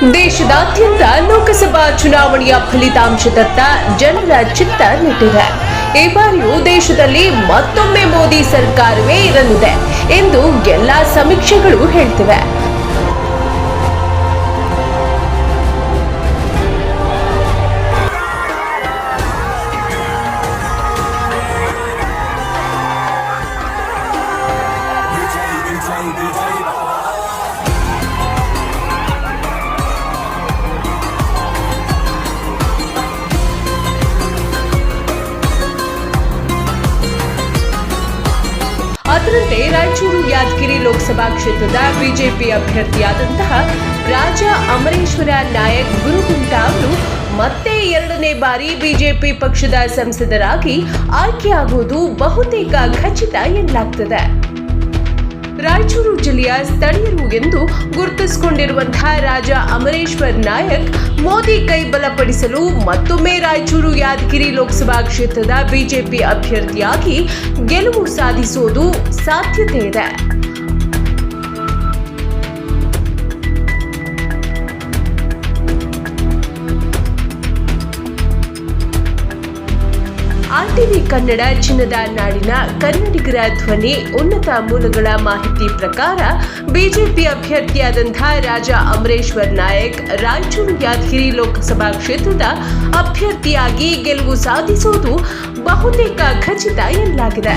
ದೇಶದಾದ್ಯಂತ ಲೋಕಸಭಾ ಚುನಾವಣೆಯ ಫಲಿತಾಂಶದತ್ತ ಜನರ ಚಿತ್ತ ನೆಟ್ಟಿದೆ ಈ ಬಾರಿಯೂ ದೇಶದಲ್ಲಿ ಮತ್ತೊಮ್ಮೆ ಮೋದಿ ಸರ್ಕಾರವೇ ಇರಲಿದೆ ಎಂದು ಎಲ್ಲಾ ಸಮೀಕ್ಷೆಗಳು ಹೇಳ್ತಿವೆ ಅದರಂತೆ ರಾಯಚೂರು ಯಾದಗಿರಿ ಲೋಕಸಭಾ ಕ್ಷೇತ್ರದ ಬಿಜೆಪಿ ಅಭ್ಯರ್ಥಿಯಾದಂತಹ ರಾಜ ಅಮರೇಶ್ವರ ನಾಯಕ್ ಗುರುಗುಂಟ ಅವರು ಮತ್ತೆ ಎರಡನೇ ಬಾರಿ ಬಿಜೆಪಿ ಪಕ್ಷದ ಸಂಸದರಾಗಿ ಆಯ್ಕೆಯಾಗುವುದು ಬಹುತೇಕ ಖಚಿತ ಎನ್ನಲಾಗ್ತದೆ. ರಾಯಚೂರು ಜಿಲ್ಲೆಯ ಸ್ಥಳೀಯರು ಎಂದು ಗುರುತಿಸಿಕೊಂಡಿರುವಂತಹ ರಾಜ ಅಮರೇಶ್ವರ್ ನಾಯಕ್ ಮೋದಿ ಕೈ ಬಲಪಡಿಸಲು ಮತ್ತೊಮ್ಮೆ ರಾಯಚೂರು ಯಾದಗಿರಿ ಲೋಕಸಭಾ ಕ್ಷೇತ್ರದ ಬಿಜೆಪಿ ಅಭ್ಯರ್ಥಿಯಾಗಿ ಗೆಲುವು ಸಾಧಿಸುವುದು ಸಾಧ್ಯತೆ ಇದೆ. ಆರ್ಟಿವಿ ಕನ್ನಡ ಚಿನ್ನದ ನಾಡಿನ ಕನ್ನಡಿಗರ ಧ್ವನಿ, ಉನ್ನತ ಮೂಲಗಳ ಮಾಹಿತಿ ಪ್ರಕಾರ ಬಿಜೆಪಿ ಅಭ್ಯರ್ಥಿಯಾದಂತಹ ರಾಜ ಅಮರೇಶ್ವರ್ ನಾಯಕ್ ರಾಯಚೂರು ಯಾದಗಿರಿ ಲೋಕಸಭಾ ಕ್ಷೇತ್ರದ ಅಭ್ಯರ್ಥಿಯಾಗಿ ಗೆಲುವು ಸಾಧಿಸುವುದು ಬಹುತೇಕ ಖಚಿತ ಎನ್ನಲಾಗಿದೆ.